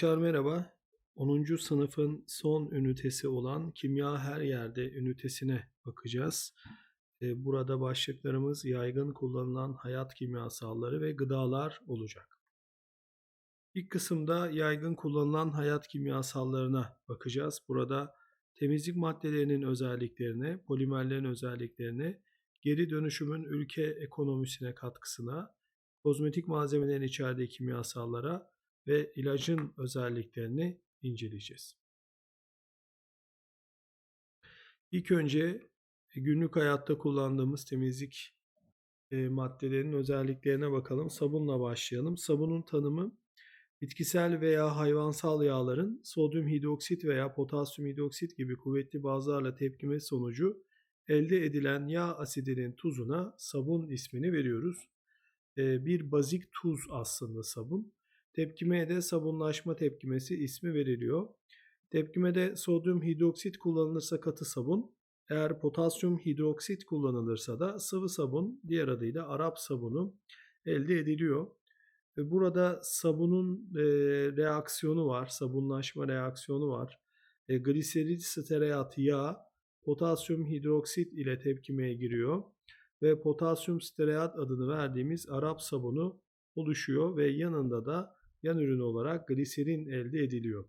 Arkadaşlar merhaba. 10. sınıfın son ünitesi olan Kimya Her Yerde ünitesine bakacağız. Ee, Burada başlıklarımız yaygın kullanılan hayat kimyasalları ve gıdalar olacak. İlk kısımda yaygın kullanılan hayat kimyasallarına bakacağız. Burada temizlik maddelerinin özelliklerine, polimerlerin özelliklerine, geri dönüşümün ülke ekonomisine katkısına, kozmetik malzemelerin içerdiği kimyasallara ve ilacın özelliklerini inceleyeceğiz. İlk önce günlük hayatta kullandığımız temizlik e, maddelerinin özelliklerine bakalım. Sabunla başlayalım. Sabunun tanımı bitkisel veya hayvansal yağların sodyum hidroksit veya potasyum hidroksit gibi kuvvetli bazlarla tepkime sonucu elde edilen yağ asidinin tuzuna sabun ismini veriyoruz. E, bir bazik tuz aslında sabun. Tepkimeye de sabunlaşma tepkimesi ismi veriliyor. Tepkimede sodyum hidroksit kullanılırsa katı sabun, eğer potasyum hidroksit kullanılırsa da sıvı sabun, diğer adıyla Arap sabunu elde ediliyor. Ve burada sabunun e, reaksiyonu var, sabunlaşma reaksiyonu var. E, gliseril stearat yağ potasyum hidroksit ile tepkimeye giriyor ve potasyum stearat adını verdiğimiz Arap sabunu oluşuyor ve yanında da yan ürün olarak gliserin elde ediliyor.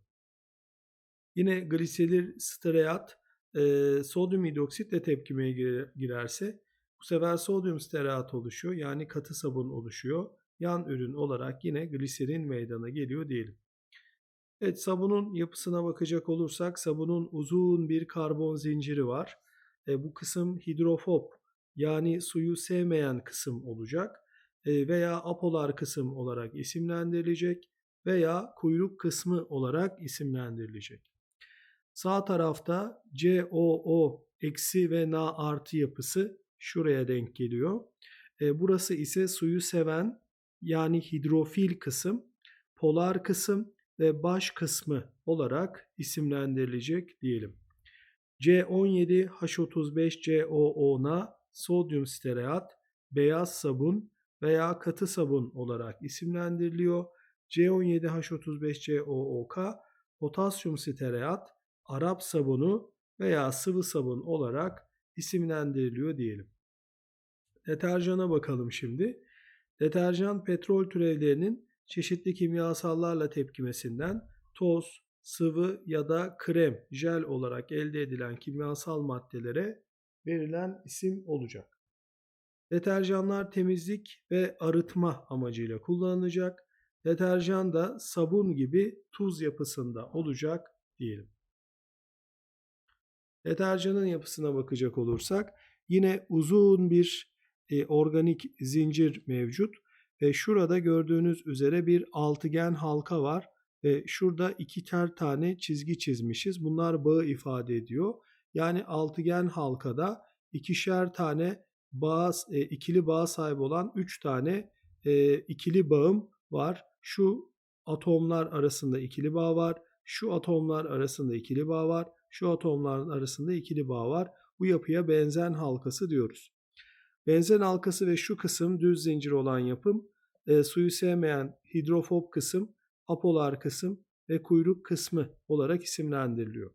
Yine gliseril stearat e, sodyum hidroksitle tepkimeye girerse bu sefer sodyum stearat oluşuyor yani katı sabun oluşuyor. Yan ürün olarak yine gliserin meydana geliyor diyelim. Evet sabunun yapısına bakacak olursak sabunun uzun bir karbon zinciri var. E, bu kısım hidrofob yani suyu sevmeyen kısım olacak veya apolar kısım olarak isimlendirilecek veya kuyruk kısmı olarak isimlendirilecek. Sağ tarafta COO eksi ve Na artı yapısı şuraya denk geliyor. Burası ise suyu seven yani hidrofil kısım, polar kısım ve baş kısmı olarak isimlendirilecek diyelim. C17H35COO'na sodyum stearat, beyaz sabun veya katı sabun olarak isimlendiriliyor. C17H35COOK potasyum stearat, Arap sabunu veya sıvı sabun olarak isimlendiriliyor diyelim. Deterjana bakalım şimdi. Deterjan petrol türevlerinin çeşitli kimyasallarla tepkimesinden toz, sıvı ya da krem, jel olarak elde edilen kimyasal maddelere verilen isim olacak. Deterjanlar temizlik ve arıtma amacıyla kullanılacak. Deterjan da sabun gibi tuz yapısında olacak diyelim. Deterjanın yapısına bakacak olursak yine uzun bir e, organik zincir mevcut ve şurada gördüğünüz üzere bir altıgen halka var ve şurada iki ter tane çizgi çizmişiz. Bunlar bağı ifade ediyor. Yani altıgen halkada ikişer tane bağ, e, ikili bağ sahibi olan 3 tane e, ikili bağım var. Şu atomlar arasında ikili bağ var. Şu atomlar arasında ikili bağ var. Şu atomların arasında ikili bağ var. Bu yapıya benzen halkası diyoruz. Benzen halkası ve şu kısım düz zincir olan yapım e, suyu sevmeyen hidrofob kısım, apolar kısım ve kuyruk kısmı olarak isimlendiriliyor.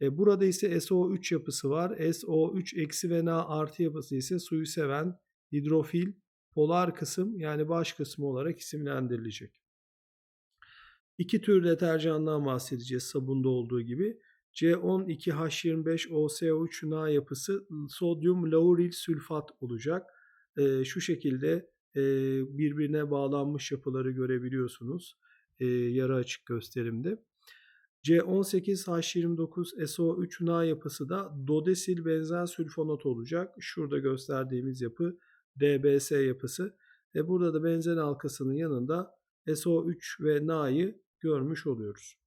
E, burada ise SO3 yapısı var. SO3 eksi ve Na artı yapısı ise suyu seven hidrofil polar kısım yani baş kısmı olarak isimlendirilecek. İki tür deterjandan bahsedeceğiz sabunda olduğu gibi. C12H25OSO3 Na yapısı sodyum lauril sülfat olacak. E, şu şekilde e, birbirine bağlanmış yapıları görebiliyorsunuz e, yarı açık gösterimde. C18H29SO3 Na yapısı da dodesil benzen sülfonat olacak. Şurada gösterdiğimiz yapı DBS yapısı. Ve burada da benzen halkasının yanında SO3 ve Na'yı görmüş oluyoruz.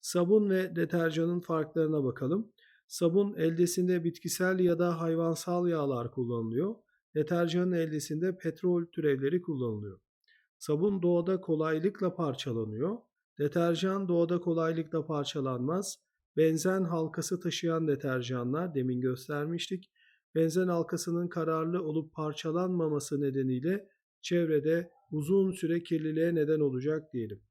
Sabun ve deterjanın farklarına bakalım. Sabun eldesinde bitkisel ya da hayvansal yağlar kullanılıyor. Deterjanın eldesinde petrol türevleri kullanılıyor. Sabun doğada kolaylıkla parçalanıyor. Deterjan doğada kolaylıkla parçalanmaz. Benzen halkası taşıyan deterjanlar demin göstermiştik. Benzen halkasının kararlı olup parçalanmaması nedeniyle çevrede uzun süre kirliliğe neden olacak diyelim.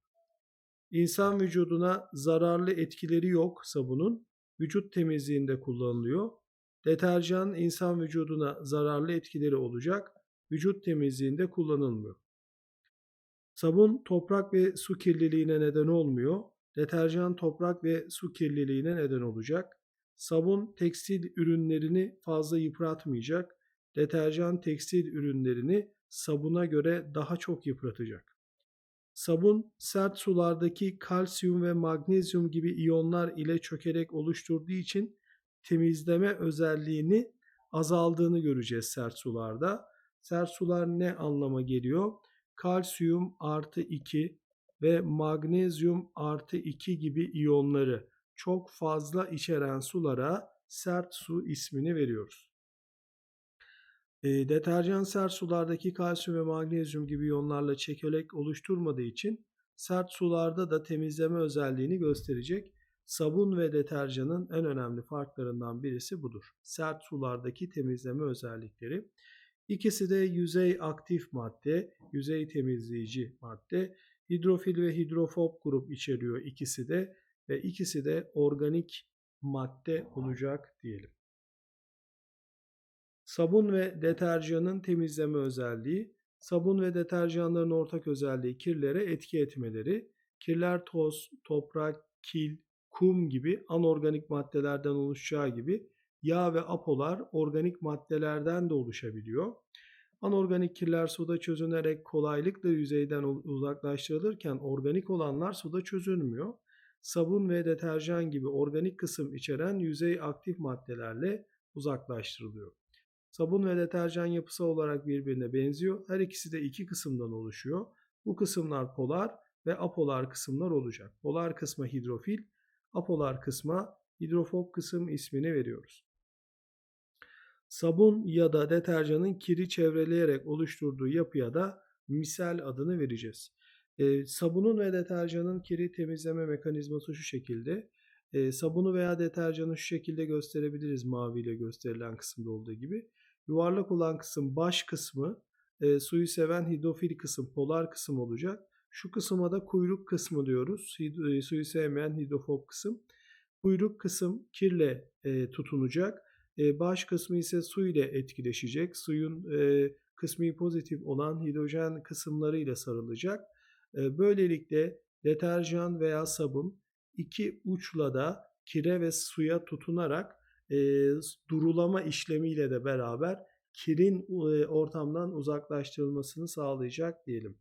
İnsan vücuduna zararlı etkileri yok sabunun. Vücut temizliğinde kullanılıyor. Deterjan insan vücuduna zararlı etkileri olacak. Vücut temizliğinde kullanılmıyor. Sabun toprak ve su kirliliğine neden olmuyor. Deterjan toprak ve su kirliliğine neden olacak. Sabun tekstil ürünlerini fazla yıpratmayacak. Deterjan tekstil ürünlerini sabuna göre daha çok yıpratacak. Sabun sert sulardaki kalsiyum ve magnezyum gibi iyonlar ile çökerek oluşturduğu için temizleme özelliğini azaldığını göreceğiz sert sularda. Sert sular ne anlama geliyor? Kalsiyum artı 2 ve magnezyum artı 2 gibi iyonları çok fazla içeren sulara sert su ismini veriyoruz. E, deterjan sert sulardaki kalsiyum ve magnezyum gibi iyonlarla çekelek oluşturmadığı için sert sularda da temizleme özelliğini gösterecek. Sabun ve deterjanın en önemli farklarından birisi budur. Sert sulardaki temizleme özellikleri. İkisi de yüzey aktif madde, yüzey temizleyici madde. Hidrofil ve hidrofob grup içeriyor ikisi de ve ikisi de organik madde olacak diyelim. Sabun ve deterjanın temizleme özelliği, sabun ve deterjanların ortak özelliği kirlere etki etmeleri. Kirler toz, toprak, kil, kum gibi anorganik maddelerden oluşacağı gibi yağ ve apolar organik maddelerden de oluşabiliyor. Anorganik kirler suda çözünerek kolaylıkla yüzeyden uzaklaştırılırken organik olanlar suda çözülmüyor. Sabun ve deterjan gibi organik kısım içeren yüzey aktif maddelerle uzaklaştırılıyor. Sabun ve deterjan yapısı olarak birbirine benziyor. Her ikisi de iki kısımdan oluşuyor. Bu kısımlar polar ve apolar kısımlar olacak. Polar kısma hidrofil, apolar kısma hidrofob kısım ismini veriyoruz. Sabun ya da deterjanın kiri çevreleyerek oluşturduğu yapıya da misal adını vereceğiz. E, sabunun ve deterjanın kiri temizleme mekanizması şu şekilde. E, sabunu veya deterjanı şu şekilde gösterebiliriz maviyle gösterilen kısımda olduğu gibi. Yuvarlak olan kısım baş kısmı, e, suyu seven hidrofil kısım, polar kısım olacak. Şu kısma da kuyruk kısmı diyoruz. Hid- e, suyu sevmeyen hidrofob kısım. Kuyruk kısım kirle e, tutunacak. E, baş kısmı ise su ile etkileşecek. Suyun kısmi pozitif olan hidrojen kısımlarıyla sarılacak. Böylelikle deterjan veya sabun iki uçla da kire ve suya tutunarak e, durulama işlemiyle de beraber kirin ortamdan uzaklaştırılmasını sağlayacak diyelim.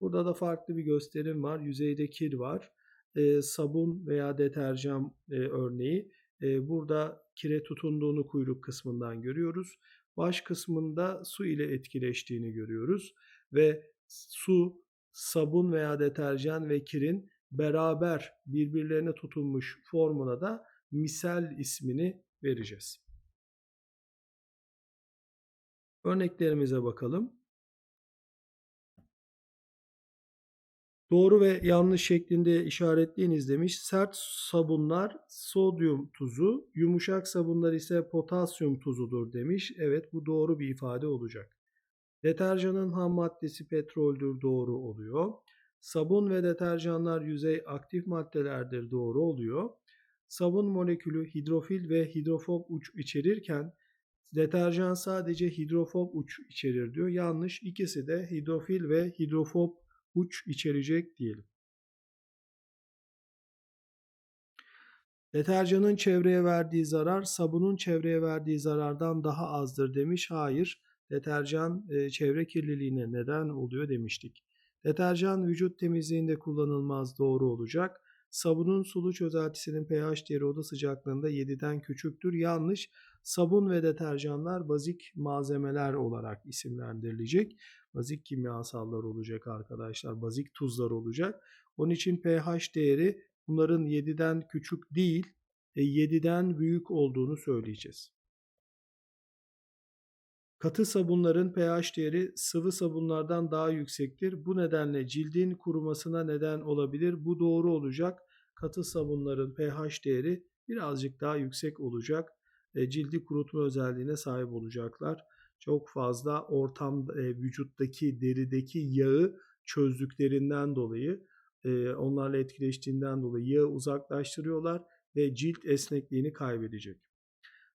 Burada da farklı bir gösterim var. Yüzeyde kir var. E, sabun veya deterjan e, örneği. Burada kire tutunduğunu kuyruk kısmından görüyoruz. Baş kısmında su ile etkileştiğini görüyoruz. Ve su, sabun veya deterjan ve kirin beraber birbirlerine tutunmuş formuna da misal ismini vereceğiz. Örneklerimize bakalım. Doğru ve yanlış şeklinde işaretleyiniz demiş. Sert sabunlar sodyum tuzu, yumuşak sabunlar ise potasyum tuzudur demiş. Evet bu doğru bir ifade olacak. Deterjanın ham maddesi petroldür doğru oluyor. Sabun ve deterjanlar yüzey aktif maddelerdir doğru oluyor. Sabun molekülü hidrofil ve hidrofob uç içerirken deterjan sadece hidrofob uç içerir diyor. Yanlış ikisi de hidrofil ve hidrofob uç içerecek diyelim. Deterjanın çevreye verdiği zarar sabunun çevreye verdiği zarardan daha azdır demiş. Hayır, deterjan e, çevre kirliliğine neden oluyor demiştik. Deterjan vücut temizliğinde kullanılmaz doğru olacak. Sabunun sulu çözeltisinin pH değeri oda sıcaklığında 7'den küçüktür. Yanlış. Sabun ve deterjanlar bazik malzemeler olarak isimlendirilecek. Bazik kimyasallar olacak arkadaşlar. Bazik tuzlar olacak. Onun için pH değeri bunların 7'den küçük değil, 7'den e, büyük olduğunu söyleyeceğiz. Katı sabunların pH değeri sıvı sabunlardan daha yüksektir. Bu nedenle cildin kurumasına neden olabilir. Bu doğru olacak. Katı sabunların pH değeri birazcık daha yüksek olacak. E, cildi kurutma özelliğine sahip olacaklar. Çok fazla ortam e, vücuttaki derideki yağı çözdüklerinden dolayı e, onlarla etkileştiğinden dolayı yağı uzaklaştırıyorlar ve cilt esnekliğini kaybedecek.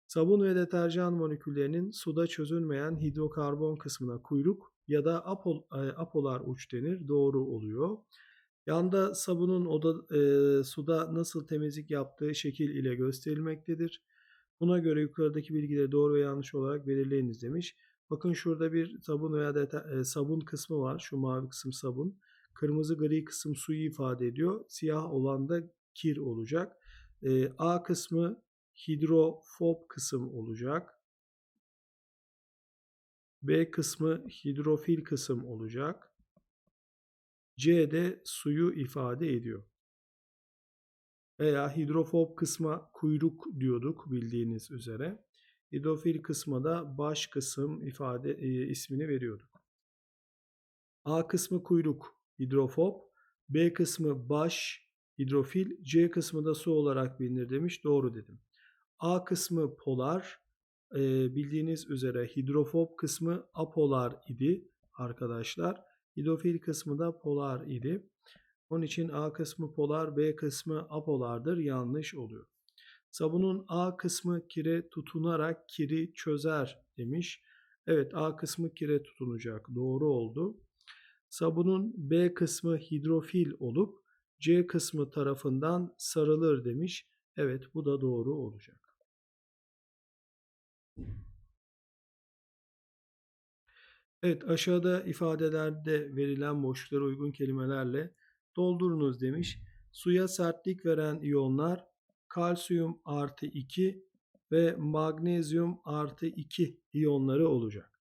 Sabun ve deterjan moleküllerinin suda çözülmeyen hidrokarbon kısmına kuyruk ya da apol, apolar uç denir. Doğru oluyor. Yanda sabunun oda, e, suda nasıl temizlik yaptığı şekil ile gösterilmektedir. Buna göre yukarıdaki bilgileri doğru ve yanlış olarak belirleyiniz demiş. Bakın şurada bir sabun veya deter, e, sabun kısmı var. Şu mavi kısım sabun. Kırmızı gri kısım suyu ifade ediyor. Siyah olan da kir olacak. E, A kısmı hidrofob kısım olacak. B kısmı hidrofil kısım olacak. C de suyu ifade ediyor. Veya hidrofob kısma kuyruk diyorduk bildiğiniz üzere. Hidrofil kısma da baş kısım ifade e, ismini veriyorduk. A kısmı kuyruk hidrofob, B kısmı baş hidrofil, C kısmı da su olarak bilinir demiş. Doğru dedim. A kısmı polar, e, bildiğiniz üzere hidrofob kısmı apolar idi arkadaşlar. Hidrofil kısmı da polar idi. Onun için A kısmı polar, B kısmı apolardır. Yanlış oluyor. Sabunun A kısmı kire tutunarak kiri çözer demiş. Evet A kısmı kire tutunacak. Doğru oldu. Sabunun B kısmı hidrofil olup C kısmı tarafından sarılır demiş. Evet bu da doğru olacak. Evet aşağıda ifadelerde verilen boşluklara uygun kelimelerle doldurunuz demiş. Suya sertlik veren iyonlar kalsiyum artı 2 ve magnezyum artı 2 iyonları olacak.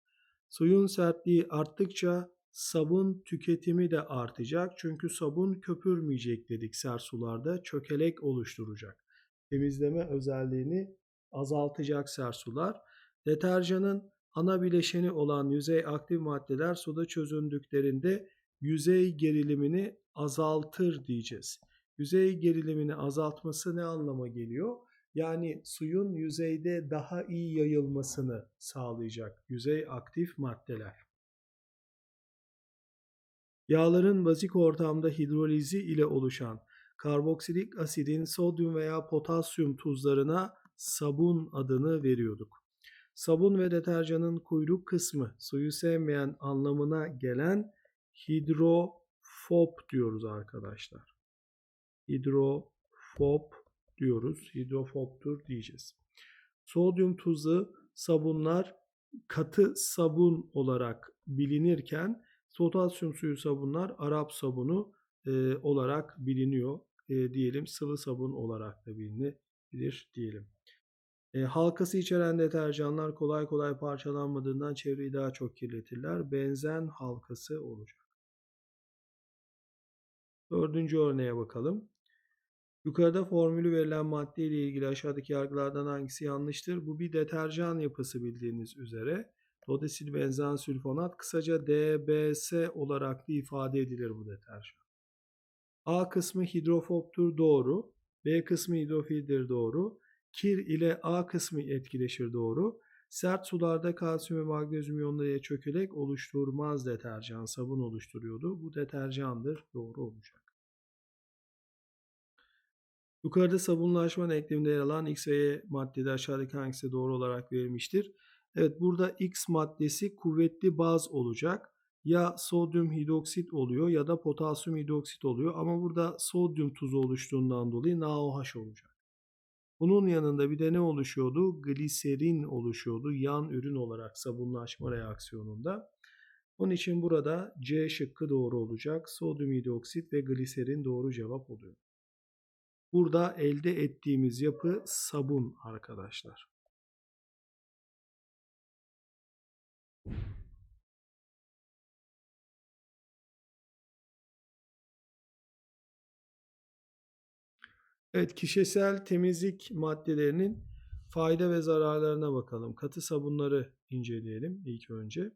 Suyun sertliği arttıkça sabun tüketimi de artacak. Çünkü sabun köpürmeyecek dedik sert sularda çökelek oluşturacak. Temizleme özelliğini azaltacak sert sular. Deterjanın ana bileşeni olan yüzey aktif maddeler suda çözündüklerinde yüzey gerilimini azaltır diyeceğiz. Yüzey gerilimini azaltması ne anlama geliyor? Yani suyun yüzeyde daha iyi yayılmasını sağlayacak yüzey aktif maddeler. Yağların bazik ortamda hidrolizi ile oluşan karboksilik asidin sodyum veya potasyum tuzlarına sabun adını veriyorduk. Sabun ve deterjanın kuyruk kısmı suyu sevmeyen anlamına gelen hidrofob diyoruz arkadaşlar. Hidrofob diyoruz. Hidrofobtur diyeceğiz. Sodyum tuzu sabunlar katı sabun olarak bilinirken potasyum suyu sabunlar Arap sabunu e, olarak biliniyor. E, diyelim sıvı sabun olarak da bilinebilir diyelim. E, halkası içeren deterjanlar kolay kolay parçalanmadığından çevreyi daha çok kirletirler. Benzen halkası olacak. Dördüncü örneğe bakalım. Yukarıda formülü verilen madde ile ilgili aşağıdaki yargılardan hangisi yanlıştır? Bu bir deterjan yapısı bildiğiniz üzere. Dodesil benzen sülfonat kısaca DBS olarak da ifade edilir bu deterjan. A kısmı hidrofobtur doğru. B kısmı hidrofildir doğru. Kir ile A kısmı etkileşir doğru. Sert sularda kalsiyum ve magnezyum iyonlarıyla çökelek oluşturmaz deterjan, sabun oluşturuyordu. Bu deterjandır, doğru olacak. Yukarıda sabunlaşma denkleminde yer alan X ve Y maddede aşağıdaki hangisi doğru olarak verilmiştir? Evet burada X maddesi kuvvetli baz olacak. Ya sodyum hidroksit oluyor ya da potasyum hidroksit oluyor. Ama burada sodyum tuzu oluştuğundan dolayı NaOH olacak. Bunun yanında bir de ne oluşuyordu? Gliserin oluşuyordu yan ürün olarak sabunlaşma reaksiyonunda. Onun için burada C şıkkı doğru olacak. Sodyum hidroksit ve gliserin doğru cevap oluyor. Burada elde ettiğimiz yapı sabun arkadaşlar. Evet, kişisel temizlik maddelerinin fayda ve zararlarına bakalım. Katı sabunları inceleyelim ilk önce.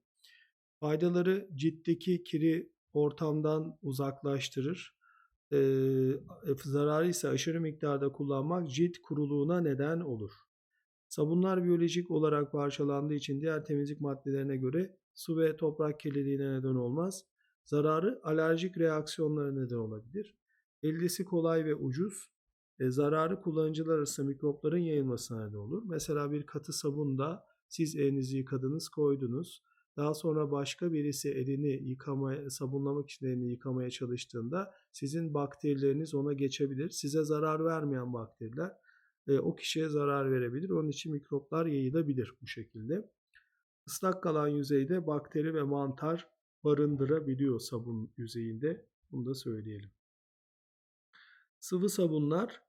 Faydaları ciltteki kiri ortamdan uzaklaştırır. Ee, zararı ise aşırı miktarda kullanmak cilt kuruluğuna neden olur. Sabunlar biyolojik olarak parçalandığı için diğer temizlik maddelerine göre su ve toprak kirliliğine neden olmaz. Zararı alerjik reaksiyonlara neden olabilir. Eldesi kolay ve ucuz. E, zararı kullanıcılar arasında mikropların yayılmasına neden olur. Mesela bir katı sabunda siz elinizi yıkadınız, koydunuz. Daha sonra başka birisi elini yıkamaya, sabunlamak için elini yıkamaya çalıştığında sizin bakterileriniz ona geçebilir. Size zarar vermeyen bakteriler e, o kişiye zarar verebilir. Onun için mikroplar yayılabilir bu şekilde. Islak kalan yüzeyde bakteri ve mantar barındırabiliyor sabun yüzeyinde. Bunu da söyleyelim. Sıvı sabunlar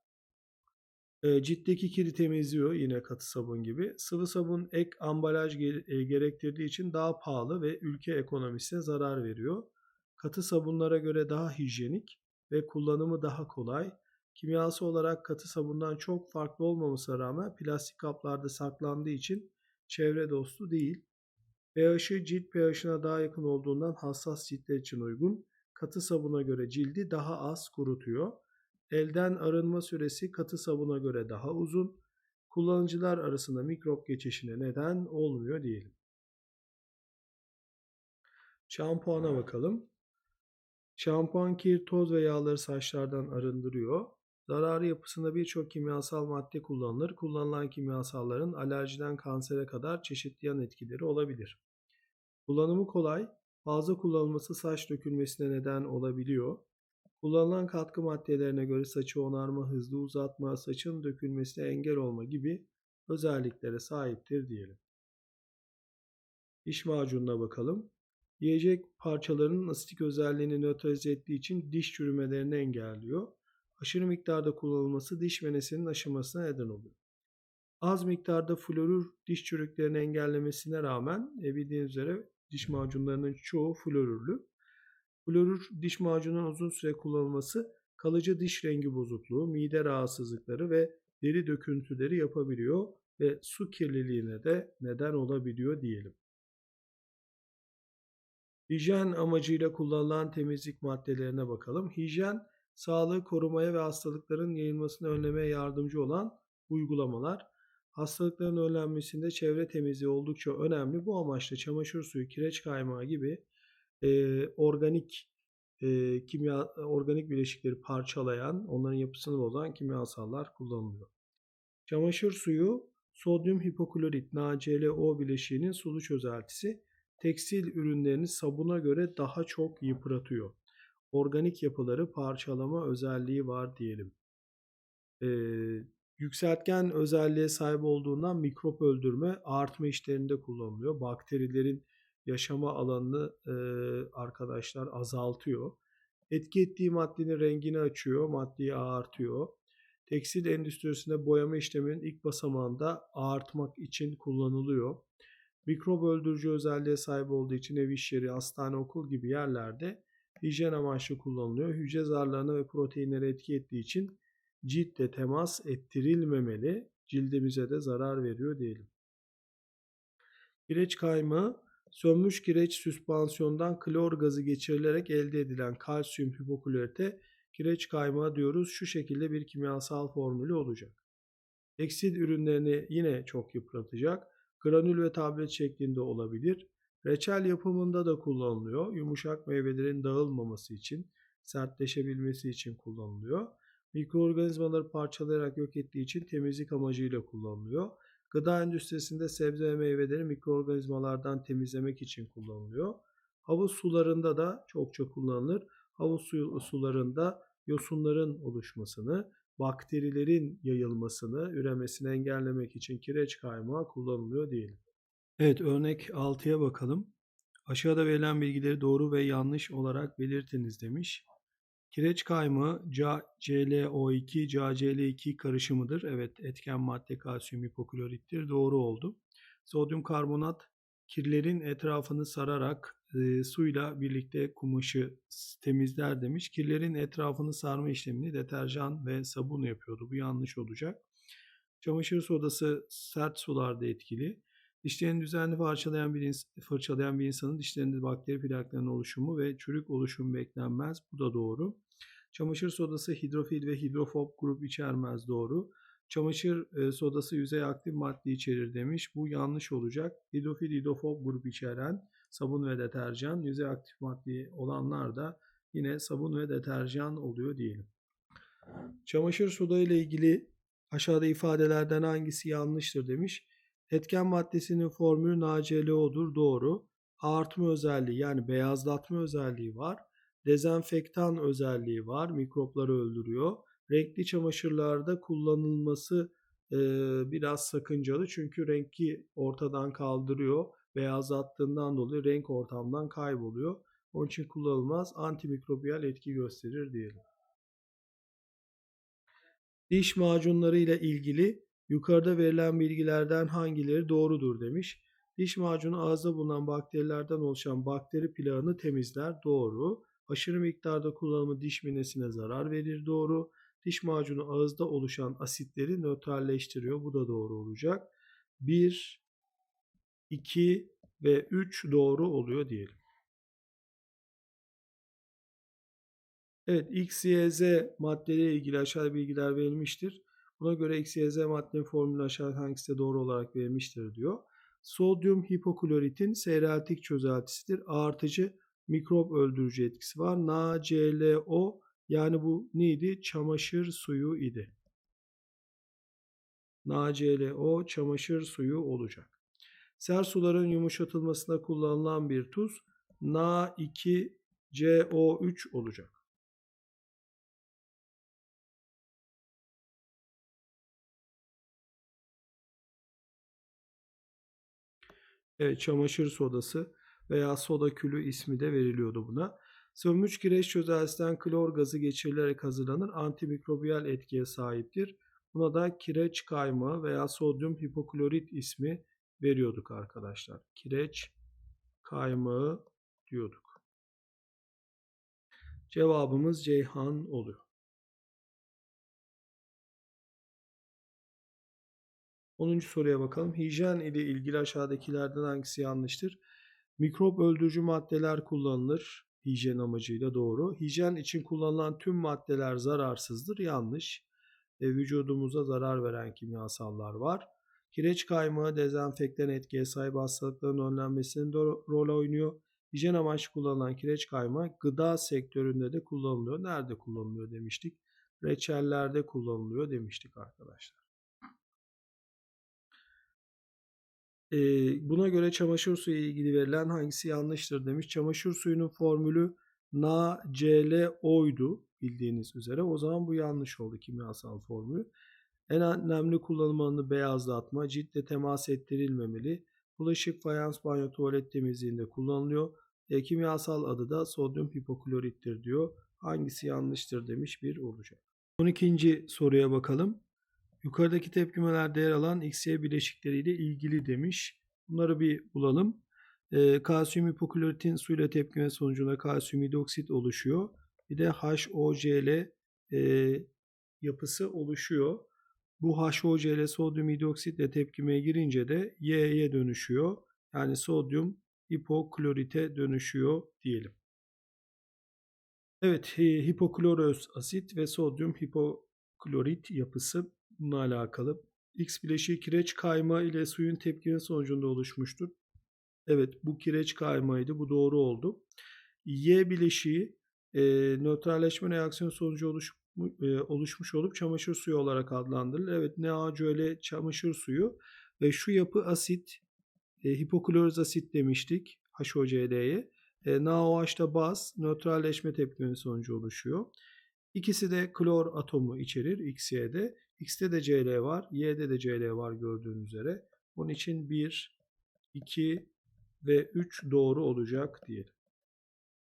e, ciltteki kiri temizliyor yine katı sabun gibi. Sıvı sabun ek ambalaj e, gerektirdiği için daha pahalı ve ülke ekonomisine zarar veriyor. Katı sabunlara göre daha hijyenik ve kullanımı daha kolay. Kimyası olarak katı sabundan çok farklı olmamasına rağmen plastik kaplarda saklandığı için çevre dostu değil. pH'i cilt pH'ine daha yakın olduğundan hassas ciltler için uygun. Katı sabuna göre cildi daha az kurutuyor. Elden arınma süresi katı sabuna göre daha uzun. Kullanıcılar arasında mikrop geçişine neden olmuyor diyelim. Şampuana bakalım. Şampuan kir, toz ve yağları saçlardan arındırıyor. Zararı yapısında birçok kimyasal madde kullanılır. Kullanılan kimyasalların alerjiden kansere kadar çeşitli yan etkileri olabilir. Kullanımı kolay, fazla kullanılması saç dökülmesine neden olabiliyor. Kullanılan katkı maddelerine göre saçı onarma, hızlı uzatma, saçın dökülmesine engel olma gibi özelliklere sahiptir diyelim. Diş macununa bakalım. Yiyecek parçalarının asitik özelliğini nötralize ettiği için diş çürümelerini engelliyor. Aşırı miktarda kullanılması diş venesinin aşınmasına neden oluyor. Az miktarda florür diş çürüklerini engellemesine rağmen e, bildiğiniz üzere diş macunlarının çoğu florürlü. Florür diş macununun uzun süre kullanılması kalıcı diş rengi bozukluğu, mide rahatsızlıkları ve deri döküntüleri yapabiliyor ve su kirliliğine de neden olabiliyor diyelim. Hijyen amacıyla kullanılan temizlik maddelerine bakalım. Hijyen, sağlığı korumaya ve hastalıkların yayılmasını önlemeye yardımcı olan uygulamalar. Hastalıkların önlenmesinde çevre temizliği oldukça önemli. Bu amaçla çamaşır suyu, kireç kaymağı gibi e, organik e, kimya organik bileşikleri parçalayan, onların yapısını bozan kimyasallar kullanılıyor. Çamaşır suyu sodyum hipoklorit NaClO bileşiğinin sulu çözeltisi tekstil ürünlerini sabuna göre daha çok yıpratıyor. Organik yapıları parçalama özelliği var diyelim. Ee, yükseltgen özelliğe sahip olduğundan mikrop öldürme artma işlerinde kullanılıyor. Bakterilerin yaşama alanını e, arkadaşlar azaltıyor. Etki ettiği maddenin rengini açıyor, maddeyi ağartıyor. Tekstil endüstrisinde boyama işleminin ilk basamağında ağartmak için kullanılıyor. Mikrop öldürücü özelliğe sahip olduğu için ev iş yeri, hastane, okul gibi yerlerde hijyen amaçlı kullanılıyor. Hücre zarlarına ve proteinlere etki ettiği için ciltle temas ettirilmemeli. Cildimize de zarar veriyor diyelim. Kireç kaymağı Sönmüş kireç süspansiyondan klor gazı geçirilerek elde edilen kalsiyum hipoklorite kireç kaymağı diyoruz. Şu şekilde bir kimyasal formülü olacak. Tekstil ürünlerini yine çok yıpratacak. Granül ve tablet şeklinde olabilir. Reçel yapımında da kullanılıyor. Yumuşak meyvelerin dağılmaması için, sertleşebilmesi için kullanılıyor. Mikroorganizmaları parçalayarak yok ettiği için temizlik amacıyla kullanılıyor. Gıda endüstrisinde sebze ve meyveleri mikroorganizmalardan temizlemek için kullanılıyor. Havuz sularında da çokça kullanılır. Havuz suyu sularında yosunların oluşmasını, bakterilerin yayılmasını, üremesini engellemek için kireç kaymağı kullanılıyor diyelim. Evet örnek 6'ya bakalım. Aşağıda verilen bilgileri doğru ve yanlış olarak belirtiniz demiş. Kireç kaymağı CaClO2 CaCl2 karışımıdır. Evet etken madde kalsiyum hipoklorittir. Doğru oldu. Sodyum karbonat kirlerin etrafını sararak e, suyla birlikte kumaşı temizler demiş. Kirlerin etrafını sarma işlemini deterjan ve sabun yapıyordu. Bu yanlış olacak. Çamaşır sodası sert sularda etkili. Dişlerini düzenli fırçalayan bir, fırçalayan bir insanın dişlerinde bakteri plaklarının oluşumu ve çürük oluşumu beklenmez. Bu da doğru. Çamaşır sodası hidrofil ve hidrofob grup içermez doğru. Çamaşır e, sodası yüzey aktif madde içerir demiş. Bu yanlış olacak. Hidrofil hidrofob grup içeren sabun ve deterjan. Yüzey aktif madde olanlar da yine sabun ve deterjan oluyor diyelim. Çamaşır suda ile ilgili aşağıda ifadelerden hangisi yanlıştır demiş. Etken maddesinin formülü NaClO'dur. Doğru. Artma özelliği yani beyazlatma özelliği var. Dezenfektan özelliği var. Mikropları öldürüyor. Renkli çamaşırlarda kullanılması e, biraz sakıncalı. Çünkü renki ortadan kaldırıyor. Beyazlattığından dolayı renk ortamdan kayboluyor. Onun için kullanılmaz. Antimikrobiyal etki gösterir diyelim. Diş macunları ile ilgili yukarıda verilen bilgilerden hangileri doğrudur demiş. Diş macunu ağızda bulunan bakterilerden oluşan bakteri plağını temizler. Doğru. Aşırı miktarda kullanımı diş minesine zarar verir. Doğru. Diş macunu ağızda oluşan asitleri nötralleştiriyor. Bu da doğru olacak. 1, 2 ve 3 doğru oluyor diyelim. Evet X, Y, Z maddeyle ilgili aşağıda bilgiler verilmiştir. Buna göre X, Y, Z maddenin formülü aşağıda hangisi doğru olarak verilmiştir diyor. Sodyum hipokloritin seyreltik çözeltisidir. Artıcı mikrop öldürücü etkisi var. NaClO yani bu neydi? Çamaşır suyu idi. NaClO çamaşır suyu olacak. Ser suların yumuşatılmasına kullanılan bir tuz Na2CO3 olacak. Evet, çamaşır sodası veya soda külü ismi de veriliyordu buna. Sönmüş kireç çözeltisinden klor gazı geçirilerek hazırlanır. Antimikrobiyal etkiye sahiptir. Buna da kireç kaymağı veya sodyum hipoklorit ismi veriyorduk arkadaşlar. Kireç kaymağı diyorduk. Cevabımız Ceyhan oluyor. 10. soruya bakalım. Hijyen ile ilgili aşağıdakilerden hangisi yanlıştır? Mikrop öldürücü maddeler kullanılır. Hijyen amacıyla doğru. Hijyen için kullanılan tüm maddeler zararsızdır. Yanlış. E, vücudumuza zarar veren kimyasallar var. Kireç kaymağı dezenfektan etkiye sahip hastalıkların önlenmesinde rol oynuyor. Hijyen amaçlı kullanılan kireç kaymağı gıda sektöründe de kullanılıyor. Nerede kullanılıyor demiştik. Reçellerde kullanılıyor demiştik arkadaşlar. Ee, buna göre çamaşır suyu ile ilgili verilen hangisi yanlıştır demiş. Çamaşır suyunun formülü NaClO'ydu bildiğiniz üzere. O zaman bu yanlış oldu kimyasal formülü. En önemli kullanım beyazlatma, ciltle temas ettirilmemeli. Bulaşık, fayans, banyo, tuvalet temizliğinde kullanılıyor. E, kimyasal adı da sodyum hipoklorittir diyor. Hangisi yanlıştır demiş bir olacak. 12. soruya bakalım. Yukarıdaki tepkimelerde yer alan XY bileşikleriyle ilgili demiş. Bunları bir bulalım. E, kalsiyum hipokloritin suyla tepkime sonucunda kalsiyum hidroksit oluşuyor. Bir de HOCl e, yapısı oluşuyor. Bu HOCl sodyum hidroksitle tepkimeye girince de Y'ye dönüşüyor. Yani sodyum hipoklorite dönüşüyor diyelim. Evet, hipokloröz asit ve sodyum hipoklorit yapısı bununla alakalı. X bileşiği kireç kayma ile suyun tepkinin sonucunda oluşmuştur. Evet bu kireç kaymaydı. Bu doğru oldu. Y bileşiği e, nötralleşme reaksiyonu sonucu oluş, e, oluşmuş olup çamaşır suyu olarak adlandırılır. Evet NaCl çamaşır suyu ve şu yapı asit e, hipokloröz asit demiştik HOCl'ye. E, NaOH baz nötralleşme tepkinin sonucu oluşuyor. İkisi de klor atomu içerir XY'de. X'te de Cl var, Y'de de Cl var gördüğünüz üzere. Onun için 1, 2 ve 3 doğru olacak diyelim.